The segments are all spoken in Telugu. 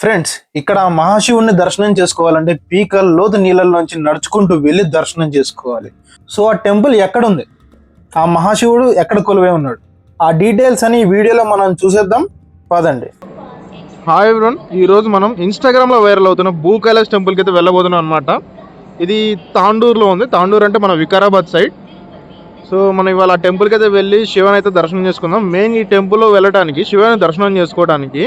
ఫ్రెండ్స్ ఇక్కడ ఆ మహాశివుని దర్శనం చేసుకోవాలంటే పీకల్ లోతు నీళ్ళలోంచి నడుచుకుంటూ వెళ్ళి దర్శనం చేసుకోవాలి. సో ఆ టెంపుల్ ఎక్కడ ఉంది ఆ మహాశివుడు ఎక్కడ కొలువై ఉన్నాడు? ఆ డీటెయిల్స్ అని ఈ వీడియోలో మనం చూసేద్దాం. పదండి. హాయ్ ఎవ్రీవన్ ఈరోజు మనం ఇన్స్టాగ్రామ్లో వైరల్ అవుతున్న భూ కైలాస్ అయితే వెళ్ళబోతున్నాం అనమాట ఇది తాండూరులో ఉంది. తాండూరు అంటే మన వికారాబాద్ సైడ్ సో మనం ఇవాళ ఆ టెంపుల్కి అయితే వెళ్ళి శివని అయితే దర్శనం చేసుకుందాం. మెయిన్ ఈ టెంపుల్లో వెళ్ళడానికి శివని దర్శనం చేసుకోవడానికి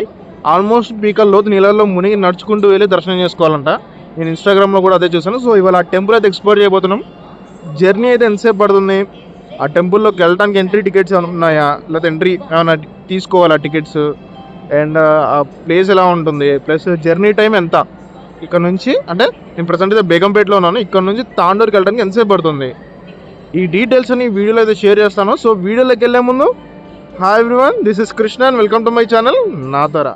ఆల్మోస్ట్ పీకల్ లోతు నీళ్ళల్లో మునిగి నడుచుకుంటూ వెళ్ళి దర్శనం చేసుకోవాలంట. నేను ఇన్స్టాగ్రామ్లో కూడా అదే చూసాను సో ఇవాళ ఆ టెంపుల్ అయితే ఎక్స్ప్లోర్ చేయబోతున్నాం. జర్నీ అయితే ఎంతసేపు పడుతుంది? ఆ టెంపుల్లోకి వెళ్ళడానికి ఎంట్రీ టికెట్స్ ఏమైనా ఉన్నాయా? లేకపోతే ఎంట్రీ ఏమైనా తీసుకోవాలా టికెట్స్ అండ్ ఆ ప్లేస్ ఎలా ఉంటుంది? ప్లస్ జర్నీ టైం ఎంత? ఇక్కడ నుంచి అంటే నేను ప్రజెంట్ అయితే బేగంపేటలో ఉన్నాను. ఇక్కడ నుంచి తాండూరుకి వెళ్ళడానికి ఎంతసేపు పడుతుంది? ఈ డీటెయిల్స్ అని వీడియోలో అయితే షేర్ చేస్తాను. సో వీడియోలోకి వెళ్ళే ముందు hi everyone this is Krishna and welcome to my channel నా తర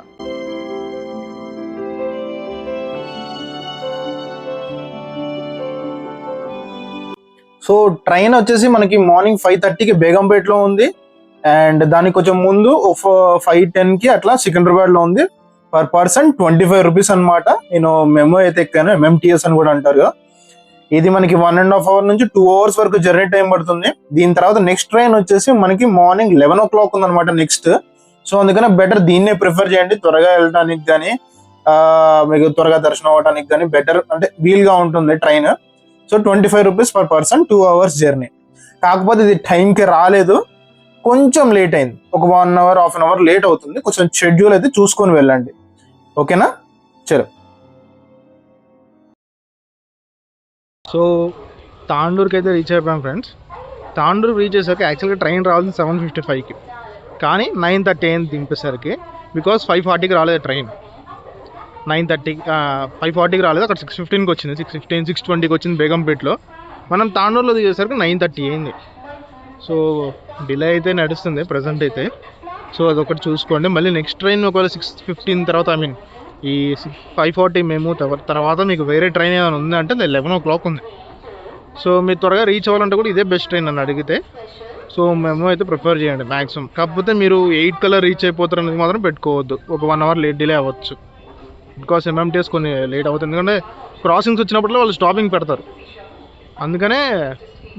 సో ట్రైన్ వచ్చేసి మనకి మార్నింగ్ ఫైవ్ థర్టీకి బేగంపేటలో ఉంది. అండ్ దానికి కొంచెం ముందు ఫైవ్ టెన్కి అట్లా సికింద్రాబాద్లో ఉంది. Per person twenty five rupees అనమాట నేను మెమో అయితే ఎక్కాను ఎంఎంటీఎస్ అని కూడా అంటారు కదా. ఇది మనకి వన్ అండ్ హాఫ్ అవర్ నుంచి టూ అవర్స్ వరకు జర్నీ టైం పడుతుంది. దీని తర్వాత నెక్స్ట్ ట్రైన్ వచ్చేసి మనకి మార్నింగ్ లెవెన్ ఓ క్లాక్ ఉందన్నమాట నెక్స్ట్. సో అందుకనే బెటర్ దీన్నే ప్రిఫర్ చేయండి. త్వరగా వెళ్ళడానికి కానీ మీకు త్వరగా దర్శనం అవ్వడానికి కానీ బెటర్ అంటే వీల్గా ఉంటుంది train. So twenty five rupees per person two hours journey కాకపోతే ఇది టైంకి రాలేదు. కొంచెం లేట్ అయింది. ఒక one hour half an hour late అవుతుంది. కొంచెం షెడ్యూల్ అయితే చూసుకొని వెళ్ళండి. ఓకేనా చలో. సో తాండూరుకి అయితే రీచ్ అయిపోయాం ఫ్రెండ్స్ తాండూరు రీచ్ చేసాక యాక్చువల్గా ట్రైన్ రావాల్సింది సెవెన్ ఫిఫ్టీ ఫైవ్కి కానీ నైన్ థర్టీ అయింది దింపేసరికి. బికాస్ ఫైవ్ ఫార్టీకి రాలేదు ట్రైన్ నైన్ థర్టీ ఫైవ్ ఫార్టీకి రాలేదు. అక్కడ సిక్స్ ఫిఫ్టీన్కి వచ్చింది. సిక్స్ ఫిఫ్టీన్ సిక్స్ ట్వంటీకి వచ్చింది బేగంపేట్లో. మనం తాండూరులో దిగేసరికి నైన్ థర్టీ అయింది. సో డిలే అయితే నడుస్తుంది ప్రజెంట్ అయితే. సో అదొకటి చూసుకోండి. మళ్ళీ నెక్స్ట్ ట్రైన్ ఒకవేళ సిక్స్ ఫిఫ్టీన్ తర్వాత ఐ మీన్ ఈ ఫైవ్ ఫార్టీ మేము తర్వాత మీకు వేరే ట్రైన్ ఏమైనా ఉంది అంటే లెవెన్ ఓ క్లాక్ ఉంది. సో మీరు త్వరగా రీచ్ అవ్వాలంటే కూడా ఇదే బెస్ట్ ట్రైన్ అని అడిగితే. సో మేము అయితే ప్రిఫర్ చేయండి మ్యాక్సిమం కాకపోతే మీరు ఎయిట్ కల్లా రీచ్ అయిపోతారు అనేది మాత్రం పెట్టుకోవద్దు. ఒక వన్ అవర్ లేట్ డిలే అవ్వచ్చు. బికాస్ ఎంఎంటీఎస్ కొన్ని లేట్ అవుతుంది. ఎందుకంటే క్రాసింగ్స్ వచ్చినప్పుడు వాళ్ళు స్టాపింగ్ పెడతారు. అందుకనే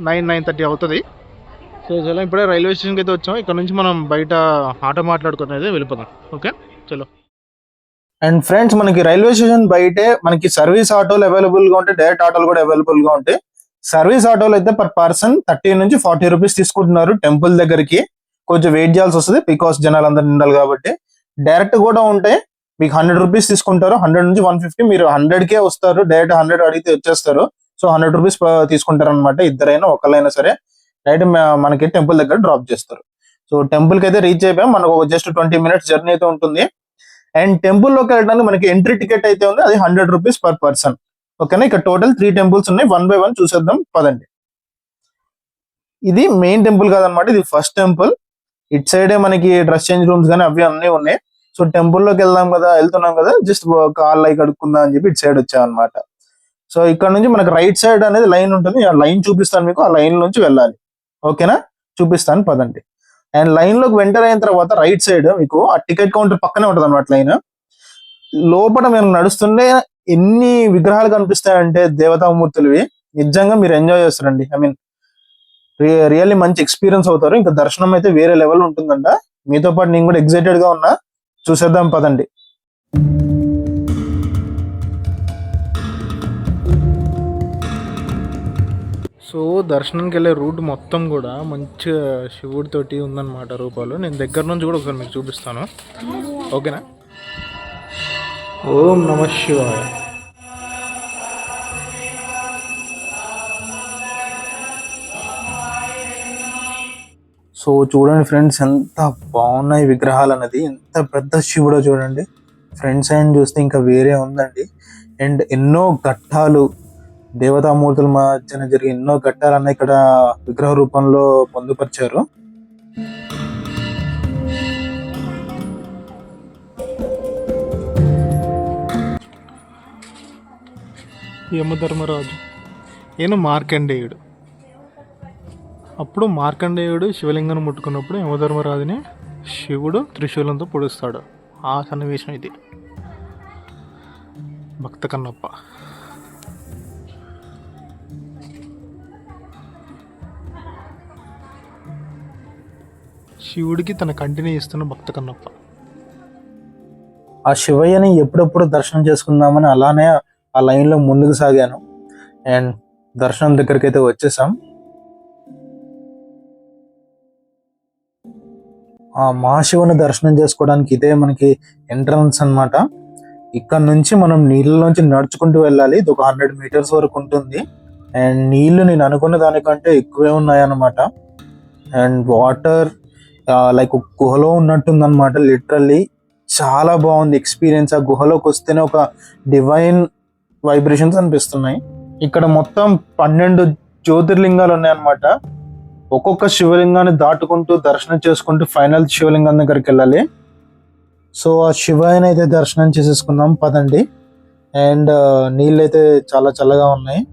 నైన్ నైన్ థర్టీ అవుతుంది. సో చలో ఇప్పుడే రైల్వే స్టేషన్కి అయితే వచ్చాం. ఇక్కడ నుంచి మనం బయట ఆటో మాట్లాడుకుని అయితే వెళ్ళిపోదాం. ఓకే? చలో. అండ్ ఫ్రెండ్స్ మనకి రైల్వే స్టేషన్ బయటే మనకి సర్వీస్ ఆటోలు అవైలబుల్గా ఉంటాయి. డైరెక్ట్ ఆటోలు కూడా అవైలబుల్గా ఉంటాయి. సర్వీస్ ఆటోలు అయితే పర్ పర్సన్ థర్టీ నుంచి ఫార్టీ రూపీస్ తీసుకుంటున్నారు టెంపుల్ దగ్గరికి. కొంచెం వెయిట్ చేయాల్సి వస్తుంది. బికాస్ జనాలు అందరు నిండాలి కాబట్టి. డైరెక్ట్ కూడా ఉంటాయి. మీకు హండ్రెడ్ రూపీస్ తీసుకుంటారు. హండ్రెడ్ నుంచి వన్ ఫిఫ్టీ మీరు హండ్రెడ్ కే వస్తారు. డైరెక్ట్ హండ్రెడ్ అడిగితే వచ్చేస్తారు. సో హండ్రెడ్ రూపీస్ తీసుకుంటారు అనమాట ఇద్దరైనా ఒకళ్ళైనా సరే. డైరెక్ట్ మనకి టెంపుల్ దగ్గర డ్రాప్ చేస్తారు. సో టెంపుల్కి అయితే రీచ్ అయిపోయాం. మనకు జస్ట్ ట్వంటీ మినిట్స్ జర్నీ అయితే ఉంటుంది. అండ్ టెంపుల్లోకి వెళ్ళడానికి మనకి ఎంట్రీ టికెట్ అయితే ఉంది. అది హండ్రెడ్ రూపీస్ పర్ పర్సన్ ఓకేనా ఇక్కడ టోటల్ త్రీ టెంపుల్స్ ఉన్నాయి. వన్ బై వన్ చూసేద్దాం. పదండి. ఇది మెయిన్ టెంపుల్ కాదనమాట ఇది ఫస్ట్ టెంపుల్ ఇట్ సైడే మనకి డ్రెస్ చేంజ్ రూమ్స్ కానీ అవి అన్నీ ఉన్నాయి. సో టెంపుల్లోకి వెళ్దాం కదా వెళ్తున్నాం కదా జస్ట్ కాల్ అయి కడుక్కుందాం అని చెప్పి ఇటు సైడ్ వచ్చాం అనమాట సో ఇక్కడ నుంచి మనకి రైట్ సైడ్ అనేది లైన్ ఉంటుంది. ఆ లైన్ చూపిస్తాను మీకు ఆ లైన్ నుంచి వెళ్ళాలి. ఓకేనా? చూపిస్తాను పదండి. అండ్ లైన్లోకి వెంటర్ అయిన తర్వాత రైట్ సైడ్ మీకు ఆ టికెట్ కౌంటర్ పక్కనే ఉంటుంది అనమాట లైన్. లోపల మేము నడుస్తుంటే ఎన్ని విగ్రహాలు కనిపిస్తాయంటే దేవతామూర్తులవి. నిజంగా మీరు ఎంజాయ్ చేస్తారండి. ఐ మీన్ రియల్లీ మంచి ఎక్స్పీరియన్స్ అవుతారు. ఇంకా దర్శనం అయితే వేరే లెవెల్ ఉంటుందంట. మీతో పాటు నేను కూడా ఎక్సైటెడ్గా ఉన్నా. చూసేద్దాం పదండి. సో దర్శనానికి వెళ్ళే రూట్ మొత్తం కూడా మంచిగా శివుడితోటి ఉందన్నమాట రూపాలు. నేను దగ్గర నుంచి కూడా ఒకసారి మీకు చూపిస్తాను. ఓకేనా? ఓం నమ శివాయ. సో చూడండి ఫ్రెండ్స్ ఎంత బాగున్నాయి విగ్రహాలు అన్నది. ఎంత పెద్ద శివుడో చూడండి. ఫ్రంట్ సైడ్ చూస్తే ఇంకా వేరే ఉందండి. అండ్ ఎన్నో ఘట్టాలు దేవతామూర్తుల మధ్యన జరిగే ఎన్నో ఘట్టాలన్నీ ఇక్కడ విగ్రహ రూపంలో పొందుపరిచారు. యమధర్మరాజు. ఈయన మార్కండేయుడు. అప్పుడు మార్కండేయుడు శివలింగం ముట్టుకున్నప్పుడు యమధర్మరాజుని శివుడు త్రిశూలంతో పొడుస్తాడు. ఆ సన్నివేశం ఇది. భక్త కన్నప్ప. శివుడికి తన కంటిని ఇస్తున్న భక్త కన్నప్ప. ఆ శివయ్యని ఎప్పుడెప్పుడు దర్శనం చేసుకుందామని అలానే ఆ లైన్లో ముందుకు సాగాను. అండ్ దర్శనం దగ్గరికి అయితే వచ్చేసాం. ఆ మహాశివుని దర్శనం చేసుకోవడానికి ఇదే మనకి ఎంట్రన్స్ అన్నమాట. ఇక్కడ నుంచి మనం నీళ్ళలోంచి నడుచుకుంటూ వెళ్ళాలి. ఇది ఒక హండ్రెడ్ మీటర్స్ వరకు ఉంటుంది. అండ్ నీళ్ళు నేను అనుకున్న దానికంటే ఎక్కువే ఉన్నాయన్నమాట. అండ్ వాటర్ లైక్ గుహలో ఉన్నట్టుందన్నమాట లిటరల్లీ. చాలా బాగుంది ఎక్స్పీరియన్స్. ఆ గుహలోకి వస్తేనే ఒక డివైన్ వైబ్రేషన్స్ అనిపిస్తున్నాయి. ఇక్కడ మొత్తం పన్నెండు జ్యోతిర్లింగాలు ఉన్నాయన్నమాట. ఒక్కొక్క శివలింగాన్ని దాటుకుంటూ దర్శనం చేసుకుంటూ ఫైనల్ శివలింగం దగ్గరికి వెళ్ళాలి. సో ఆ శివాయని అయితే దర్శనం చేసేసుకుందాం. పదండి. అండ్ నీళ్ళు అయితే చాలా చల్లగా ఉన్నాయి.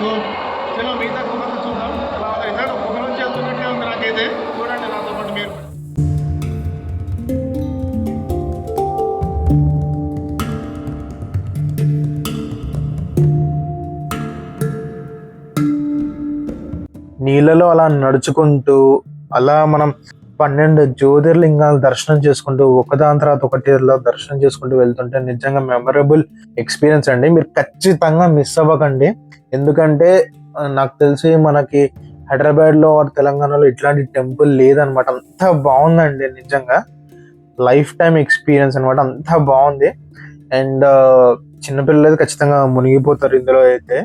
సో చలో మిగతా గుహలు చూద్దాం. ఎలా అయితే గుహ నుంచి వెళ్తున్నట్టే ఉంది నాకైతే. చూడండి నాతో పాటు మీరు నీళ్ళలో అలా నడుచుకుంటూ అలా మనం పన్నెండు జ్యోతిర్లింగాలు దర్శనం చేసుకుంటూ ఒకదాని తర్వాత ఒకటి దర్శనం చేసుకుంటూ వెళ్తుంటే నిజంగా మెమరబుల్ ఎక్స్పీరియన్స్ అండి. మీరు ఖచ్చితంగా మిస్ అవ్వకండి. ఎందుకంటే నాకు తెలిసి మనకి హైదరాబాద్లో తెలంగాణలో ఇట్లాంటి టెంపుల్ లేదనమాట. అంత బాగుందండి నిజంగా. లైఫ్ టైం ఎక్స్పీరియన్స్ అనమాట. అంత బాగుంది. అండ్ చిన్నపిల్లలు అయితే ఖచ్చితంగా మునిగిపోతారు ఇందులో అయితే.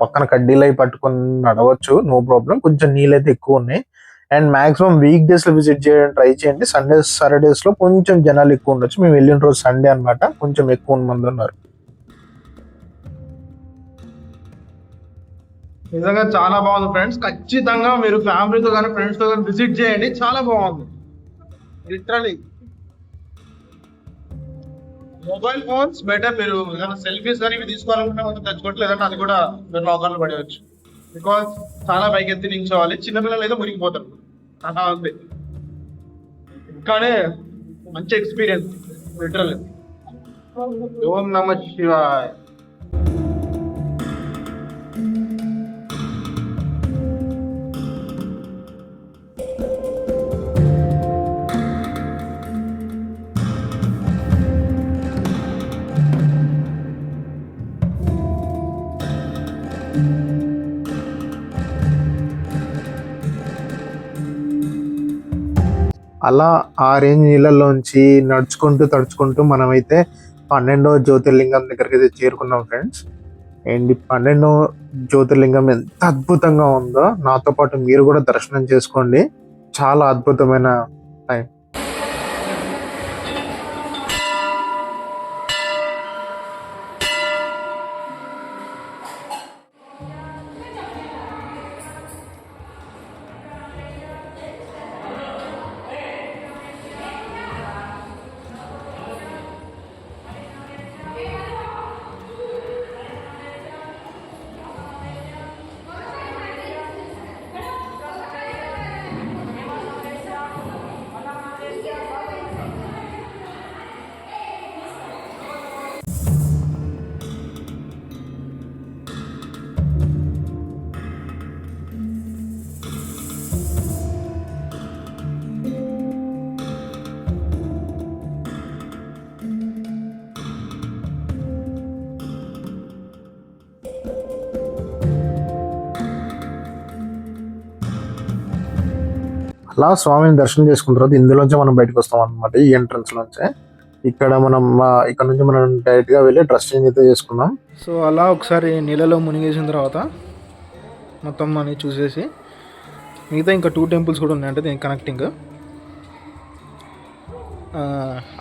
పక్కన కడ్డీలు అవి పట్టుకొని నడవచ్చు. No problem. కొంచెం నీళ్ళు అయితే ఎక్కువ ఉన్నాయి. అండ్ మాక్సిమం వీక్ డేస్లో విజిట్ చేయడానికి ట్రై చేయండి. సండే సాటర్డేస్లో కొంచెం జనాలు ఎక్కువ ఉండొచ్చు. మేము వెళ్ళిన రోజు సండే అన్నమాట. కొంచెం ఎక్కువ మంది ఉన్నారు. నిజంగా చాలా బాగుంది ఫ్రెండ్స్ ఖచ్చితంగా మీరు ఫ్యామిలీతో కానీ ఫ్రెండ్స్తో కానీ విజిట్ చేయండి. చాలా బాగుంది. లిటరలీ మొబైల్ ఫోన్స్ బెటర్ మీరు ఏదైనా సెల్ఫీస్ కానీ ఇవి తీసుకోవాలనుకుంటే కొంచెం తెచ్చుకోవట్లేదంటే అది కూడా మీరు లాకర్లో పడేయచ్చు. బికాస్ చాలా పైకి ఎత్తి నించోవాలి. చిన్నపిల్లలు అయితే మురిగిపోతారు అలా ఉంది. కానీ మంచి ఎక్స్పీరియన్స్ లిటరల్ ఓం నమ శివాయ్. అలా ఆ రేంజ్ నీళ్ళలోంచి నడుచుకుంటూ తడుచుకుంటూ మనమైతే పన్నెండో జ్యోతిర్లింగం దగ్గరికి అయితే చేరుకున్నాం ఫ్రెండ్స్. అండ్ ఈ పన్నెండో జ్యోతిర్లింగం ఎంత అద్భుతంగా ఉందో నాతో పాటు మీరు కూడా దర్శనం చేసుకోండి. చాలా అద్భుతమైన టైం అలా స్వామిని దర్శనం చేసుకున్న తర్వాత ఇందులోంచి మనం బయటకు వస్తాం అనమాట ఈ ఎంట్రన్స్ లోంచి. ఇక్కడ మనం ఇక్కడ నుంచి మనం డైరెక్ట్గా వెళ్ళి డ్రెస్ చేంజ్ అయితే చేసుకున్నాం సో అలా ఒకసారి నీళ్ళలో మునిగేసిన తర్వాత మొత్తం అని చూసేసి మిగతా ఇంకా టూ టెంపుల్స్ కూడా ఉన్నాయి అంటే దీనికి కనెక్టింగ్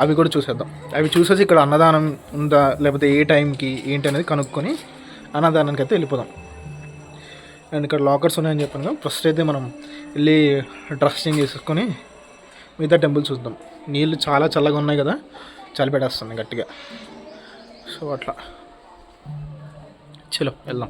అవి కూడా చూసేద్దాం. అవి చూసేసి ఇక్కడ అన్నదానం ఉందా లేకపోతే ఏ టైంకి ఏంటి అనేది కనుక్కొని అన్నదానానికి అయితే వెళ్ళిపోదాం. అండ్ ఇక్కడ లాకర్స్ ఉన్నాయని చెప్పాను కదా. ఫస్ట్ అయితే మనం వెళ్ళి డ్రెస్ చేంజ్ చేసుకొని మిగతా టెంపుల్ చూద్దాం. నీళ్ళు చాలా చల్లగా ఉన్నాయి కదా. చలి పెట్టేస్తుంది గట్టిగా. సో అట్లా. చలో వెళ్దాం.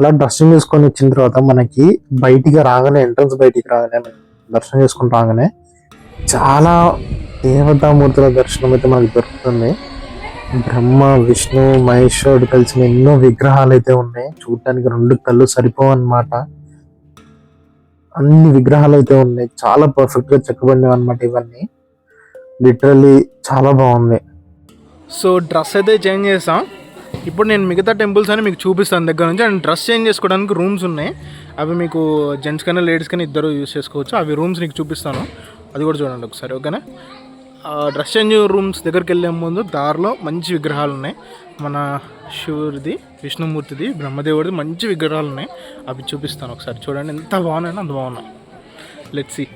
అలా దర్శనం చేసుకొని వచ్చిన తర్వాత మనకి బయటికి రాగానే ఎంట్రన్స్ బయటికి రాగానే దర్శనం చేసుకుని రాగానే చాలా దేవతామూర్తుల దర్శనం అయితే మనకు దొరుకుతుంది. బ్రహ్మ విష్ణు మహేశ్వరుడు కలిసిన ఎన్నో విగ్రహాలు అయితే ఉన్నాయి. చూడటానికి రెండు కళ్ళు సరిపోవు అనమాట అన్ని విగ్రహాలు అయితే ఉన్నాయి. చాలా పర్ఫెక్ట్గా చెక్కబడినవి అనమాట ఇవన్నీ. లిటరలీ చాలా బాగుంది. సో డ్రెస్ అయితే చేంజ్ చేసాం. ఇప్పుడు నేను మిగతా టెంపుల్స్ అని మీకు చూపిస్తాను దగ్గర నుంచి. అండ్ డ్రెస్ చేంజ్ చేసుకోవడానికి రూమ్స్ ఉన్నాయి. అవి మీకు జెంట్స్ కన్నా లేడీస్ కన్నా ఇద్దరు యూస్ చేసుకోవచ్చు. అవి రూమ్స్ నీకు చూపిస్తాను. అది కూడా చూడండి ఒకసారి ఓకేనా? డ్రెస్ చేంజ్ రూమ్స్ దగ్గరికి వెళ్ళే ముందు దారిలో మంచి విగ్రహాలు ఉన్నాయి. మన శివుడిది విష్ణుమూర్తిది బ్రహ్మదేవుడిది మంచి విగ్రహాలు ఉన్నాయి. అవి చూపిస్తాను ఒకసారి. చూడండి ఎంత బాగున్నాయో అంత బాగున్నాయి. లెట్స్ సీ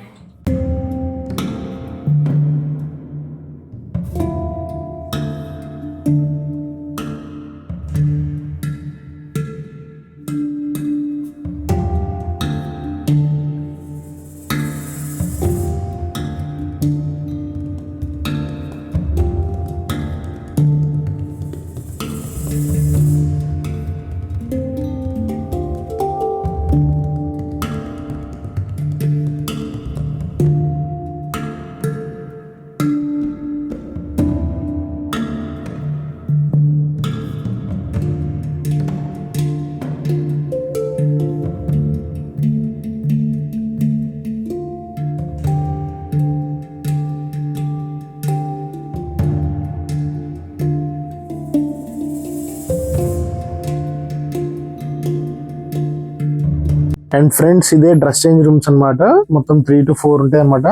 అండ్ ఫ్రెండ్స్ ఇదే డ్రెస్ చేంజ్ రూమ్స్ అన్నమాట. మొత్తం త్రీ టు ఫోర్ ఉంటాయి అన్నమాట.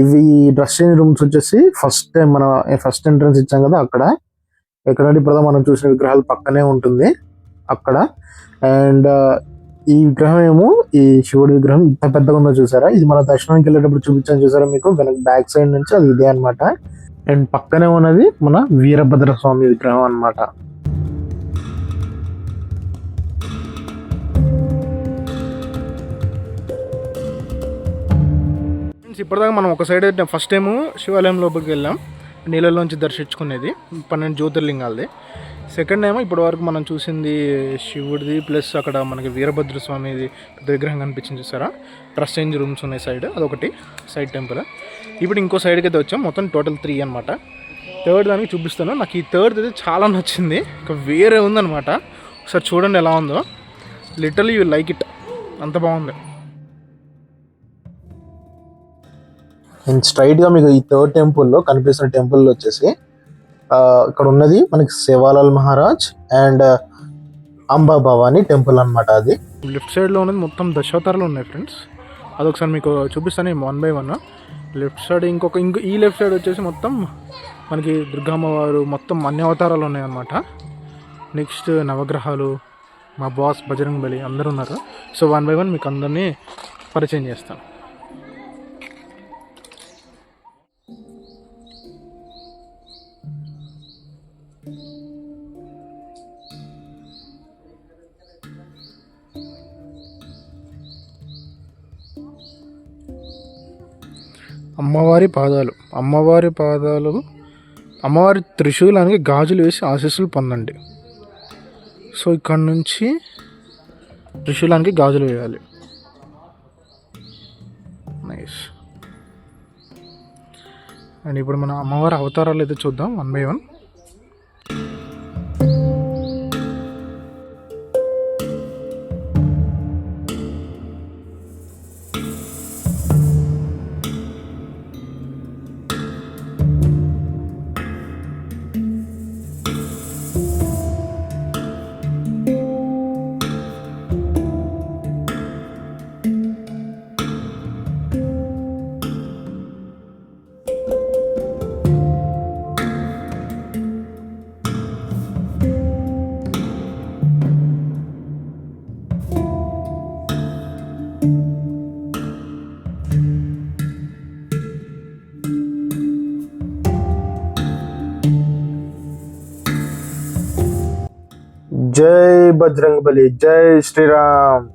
ఇవి డ్రెస్ చేంజ్ రూమ్స్ వచ్చేసి ఫస్ట్ టైం మనం ఫస్ట్ ఎంట్రన్స్ ఇచ్చాం కదా అక్కడ. ఎక్కడంటే ఇప్పుడు మనం చూసిన విగ్రహాలు పక్కనే ఉంటుంది అక్కడ. అండ్ uh, ఈ విగ్రహం ఏమో ఈ శివుడి విగ్రహం ఇంత పెద్దగా ఉందో చూసారా? ఇది మన దర్శనానికి వెళ్ళేటప్పుడు చూపించాను చూసారా మీకు? వెనక బ్యాక్ సైడ్ నుంచి అది ఇదే అన్నమాట. అండ్ పక్కనే ఉన్నది మన వీరభద్ర స్వామి విగ్రహం అన్నమాట. ఫ్రెండ్స్ ఇప్పటిదాకా మనం ఒక సైడ్ అయితే ఫస్ట్ టైము శివాలయం లోపలికి వెళ్ళాం. నీళ్ళలోంచి దర్శించుకునేది. పన్నెండు జ్యోతిర్లింగాలది. సెకండ్ ఏమో ఇప్పటి వరకు మనం చూసింది శివుడిది ప్లస్ అక్కడ మనకి వీరభద్ర స్వామిది పెద్ద విగ్రహం కనిపించింది చూసారా? ట్రస్ట్ చేంజ్ రూమ్స్ ఉన్నాయి సైడ్ అదొకటి. సైడ్ టెంపుల్ ఇప్పుడు ఇంకో సైడ్కి అయితే వచ్చాం. మొత్తం టోటల్ త్రీ అనమాట థర్డ్ దానికి చూపిస్తాను. నాకు ఈ థర్డ్ అయితే చాలా నచ్చింది. ఇంకా వేరే ఉందనమాట ఒకసారి చూడండి ఎలా ఉందో. లిటల్ యూ లైక్ ఇట్ అంత బాగుంది. అండ్ స్ట్రైట్గా మీకు ఈ థర్డ్ టెంపుల్లో కనిపిస్తున్న టెంపుల్ వచ్చేసి ఇక్కడ ఉన్నది మనకి శివాలాల్ మహారాజ్ అండ్ అంబా భవాని టెంపుల్ అన్నమాట అది. లెఫ్ట్ సైడ్లో ఉన్నది మొత్తం దశావతారాలు ఉన్నాయి ఫ్రెండ్స్ అదొకసారి మీకు చూపిస్తాను one by one left side ఇంకొక ఇంకో ఈ లెఫ్ట్ సైడ్ వచ్చేసి మొత్తం మనకి దుర్గామ్మవారు మొత్తం అన్ని అవతారాలు ఉన్నాయి అన్నమాట నెక్స్ట్ నవగ్రహాలు మా బాస్ బజరంగ్ బలి అందరూ ఉన్నారు. సో వన్ బై వన్ మీకు అందరినీ పరిచయం చేస్తాను. అమ్మవారి పాదాలు అమ్మవారి పాదాలు అమ్మవారి త్రిశూలానికి గాజులు వేసి ఆశీస్సులు పొందండి. సో ఇక్కడ నుంచి త్రిశూలానికి గాజులు వేయాలి. నైస్ అండ్ ఇప్పుడు మన అమ్మవారి అవతారాలు అయితే చూద్దాం వన్ బై వన్ జై బజరంగ్ బలి జై శ్రీరామ్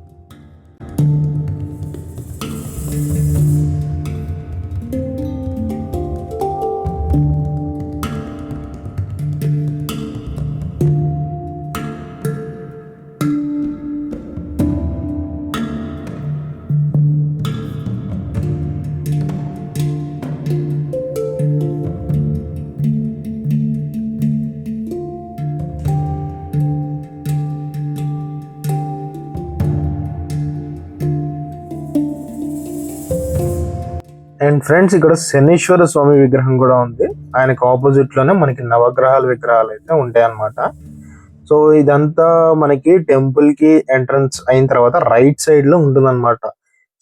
అండ్ ఫ్రెండ్స్ ఇక్కడ శనీశ్వర స్వామి విగ్రహం కూడా ఉంది. ఆయనకు ఆపోజిట్లోనే మనకి నవగ్రహాల విగ్రహాలు అయితే ఉంటాయి అన్నమాట సో ఇదంతా మనకి టెంపుల్కి ఎంట్రన్స్ అయిన తర్వాత రైట్ సైడ్లో ఉంటుందన్నమాట.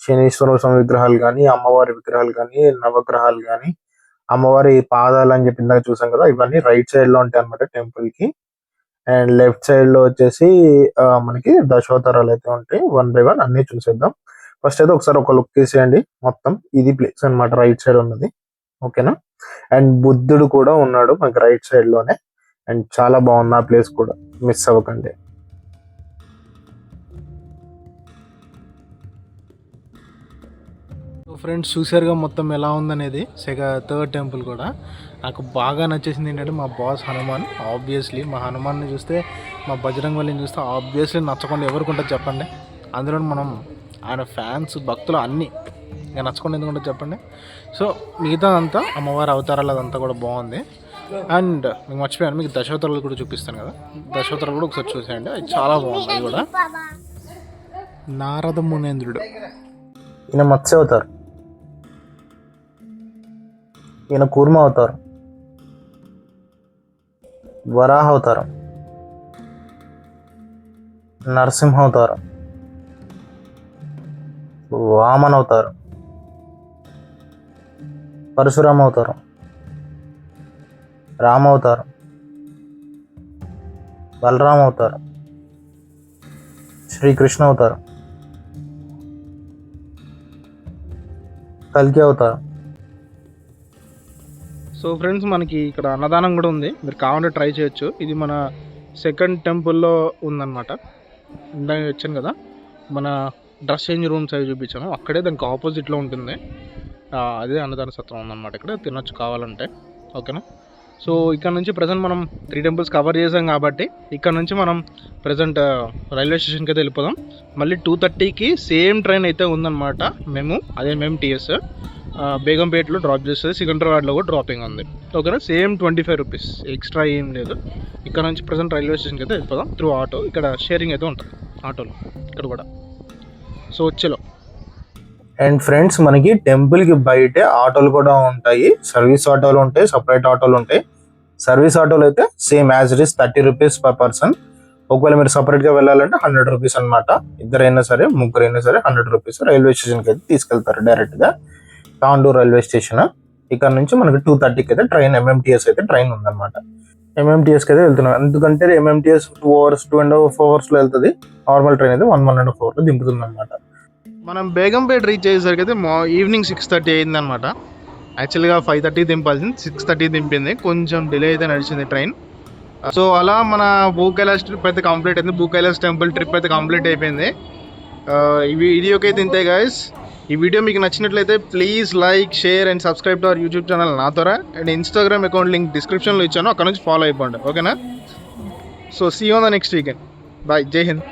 శనీశ్వర స్వామి విగ్రహాలు కానీ అమ్మవారి విగ్రహాలు కానీ నవగ్రహాలు కానీ అమ్మవారి పాదాలు అని చెప్పి ఇందాక చూసాం కదా ఇవన్నీ రైట్ సైడ్లో ఉంటాయి అన్నమాట టెంపుల్కి. అండ్ లెఫ్ట్ సైడ్లో వచ్చేసి మనకి దశావతారాలు అయితే ఉంటాయి. వన్ బై వన్ అన్ని చూసేద్దాం. ఫస్ట్ అయితే ఒకసారి ఒక లుక్ తీసేయండి. మొత్తం ఇది ప్లేస్ అన్నమాట రైట్ సైడ్ ఉన్నది. ఓకేనా అండ్ బుద్ధుడు కూడా ఉన్నాడు మనకి రైట్ సైడ్లోనే. అండ్ చాలా బాగుంది ఆ ప్లేస్ కూడా. మిస్ అవ్వకండి. ఫ్రెండ్స్ చూసారుగా మొత్తం ఎలా ఉందనేది? సెక థర్డ్ టెంపుల్ కూడా. నాకు బాగా నచ్చేసింది ఏంటంటే మా బాస్ హనుమాన్ ఆబ్వియస్లీ మా హనుమాన్ని చూస్తే మా బజరంగ్ వల్లిని చూస్తే ఆబ్వియస్లీ నచ్చకుండా ఎవరికి ఉంటుంది చెప్పండి? అందులో మనం ఆయన ఫ్యాన్స్ భక్తులు అన్నీ. ఇంకా నచ్చకుండా ఎందుకు చెప్పండి. సో మిగతా అంతా అమ్మవారి అవతారాలు అదంతా కూడా బాగుంది. అండ్ మీకు మర్చిపోయాను మీకు దశావతారాలు కూడా చూపిస్తాను కదా. దశావతారాలు కూడా ఒకసారి చూసేయండి. అది చాలా బాగుంది అది కూడా. నారద మునేంద్రుడు. ఈయన మత్స్య అవుతారు. ఈయన కూర్మ అవుతారు. వరాహ అవతారం. నరసింహ అవతారం. వామన్ అవతారం పరశురామ అవతారం రామ అవతారం బలరామ అవతారం శ్రీకృష్ణ అవతారం కల్కి అవతారం సో ఫ్రెండ్స్ మనకి ఇక్కడ అన్నదానం కూడా ఉంది. మీరు కావాలంటే ట్రై చేయొచ్చు. ఇది మన సెకండ్ టెంపుల్లో ఉందన్నమాట. ఇందాక వచ్చాను కదా మన డ్రెస్ చేంజ్ రూమ్స్ అవి చూపించాను. అక్కడే దానికి ఆపోజిట్లో ఉంటుంది. అదే అన్నదాన సత్రం ఉందన్నమాట ఇక్కడ. తినొచ్చు కావాలంటే. ఓకేనా? సో ఇక్కడ నుంచి ప్రజెంట్ మనం త్రీ టెంపుల్స్ కవర్ చేసాం కాబట్టి ఇక్కడ నుంచి మనం ప్రజెంట్ రైల్వే స్టేషన్కి అయితే వెళ్ళిపోదాం. మళ్ళీ టూ థర్టీకి సేమ్ ట్రైన్ అయితే ఉందన్నమాట మేము. అదే మేము టీఎస్ బేగంపేటలో డ్రాప్ చేస్తుంది సికింద్రాబాద్లో కూడా డ్రాపింగ్ ఉంది. ఓకేనా? Same twenty five rupees extra ఏం లేదు. ఇక్కడ నుంచి ప్రజెంట్ రైల్వే స్టేషన్కి అయితే వెళ్ళిపోదాం. త్రూ ఆటో ఇక్కడ షేరింగ్ అయితే ఉంటుంది. ఆటోలో ఇక్కడ కూడా. సోచ్లో అండ్ ఫ్రెండ్స్ మనకి టెంపుల్కి బయటే ఆటోలు కూడా ఉంటాయి. సర్వీస్ ఆటోలు ఉంటాయి సపరేట్ ఆటోలు ఉంటాయి. సర్వీస్ ఆటోలు అయితే same as it is thirty rupees per person ఒకవేళ మీరు సపరేట్గా వెళ్ళాలంటే హండ్రెడ్ రూపీస్ అనమాట ఇద్దరైనా సరే ముగ్గురైనా సరే హండ్రెడ్ రూపీస్ రైల్వే స్టేషన్కి అయితే తీసుకెళ్తారు డైరెక్ట్గా. Tandur railway station. ఇక్కడ నుంచి మనకి టూ థర్టీకి అయితే ట్రైన్ ఎంఎంటీఎస్ అయితే ట్రైన్ ఉందన్నమాట. ఎంఎంటీఎస్కి అయితే వెళ్తున్నాం. ఎందుకంటే MMTS two hours two and half అవర్స్లో వెళ్తుంది. నార్మల్ ట్రైన్ అయితే వన్ వన్ అండ్ హాఫ్ అవర్లో దింపుతుంది అనమాట మనం బేగంపేట రీచ్ అయ్యేసరికి అయితే మా ఈవినింగ్ సిక్స్ థర్టీ అయింది అనమాట యాక్చువల్గా ఫైవ్ థర్టీ దింపాల్సింది. సిక్స్ థర్టీ దింపింది. కొంచెం డిలే అయితే నడిచింది ట్రైన్ సో అలా మన భూ కైలాస్ ట్రిప్ అయితే కంప్లీట్ అయింది. భూ కైలాస్ టెంపుల్ ట్రిప్ అయితే కంప్లీట్ అయిపోయింది. ఇవి ఇది ఒక అయితే ఇంతే గాయస్ ఈ వీడియో మీకు నచ్చినట్లయితే please like share and subscribe to our YouTube channel నా ద్వారా. అండ్ ఇన్స్టాగ్రామ్ అకౌంట్ లింక్ డిస్క్రిప్షన్లో ఇచ్చాను. అక్కడ నుంచి ఫాలో అయిపోండి. ఓకేనా so see on the next weekend bye Jai Hind